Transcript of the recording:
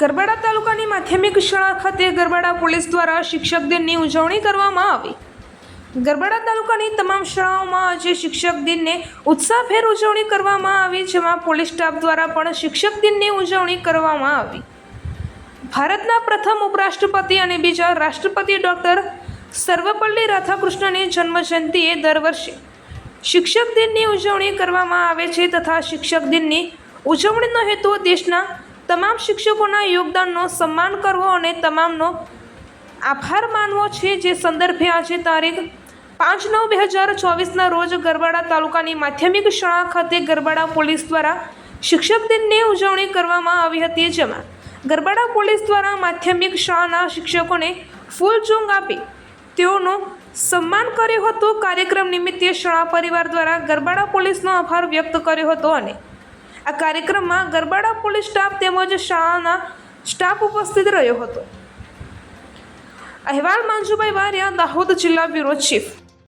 ગરબાડા તાલુકાની માધ્યમિક શાળા ખાતે ગરબાડા પોલીસ દ્વારા શિક્ષક દિનની ઉજવણી કરવામાં આવી. ગરબાડા તાલુકાની તમામ શાળાઓમાં આજે શિક્ષક દિનને ઉત્સાહભેર ઉજવણી કરવામાં આવી, જેમાં પોલીસ સ્ટાફ દ્વારા પણ શિક્ષક દિનની ઉજવણી કરવામાં આવી. ભારતના પ્રથમ ઉપરાષ્ટ્રપતિ અને બીજા રાષ્ટ્રપતિ ડૉક્ટર સર્વપલ્લી રાધાકૃષ્ણની જન્મજયંતિએ દર વર્ષે શિક્ષક દિનની ઉજવણી કરવામાં આવે છે તથા શિક્ષક દિનની ઉજવણીનો હેતુ દેશના તમામ શિક્ષકોના યોગદાનનો સન્માન કરવો અને તમામનો આભાર માનવો છે. જે સંદર્ભે આજે તારીખ પાંચ નવ બે હજાર ચોવીસના રોજ ગરબાડા તાલુકાની માધ્યમિક શાળા ખાતે ગરબાડા પોલીસ દ્વારા શિક્ષક દિનની ઉજવણી કરવામાં આવી હતી. જેમાં ગરબાડા પોલીસ દ્વારા માધ્યમિક શાળાના શિક્ષકોને ફૂલ ચૂંગ આપી તેઓનું સન્માન કર્યું હતું. કાર્યક્રમ નિમિત્તે શાળા પરિવાર દ્વારા ગરબાડા પોલીસનો આભાર વ્યક્ત કર્યો હતો અને આ કાર્યક્રમમાં ગરબાડા પોલીસ સ્ટાફ તેમજ શાળાના સ્ટાફ ઉપસ્થિત રહ્યો હતો. અહેવાલ માંજુભાઈ વારિયા, દાહોદ જિલ્લા બ્યુરો ચીફ.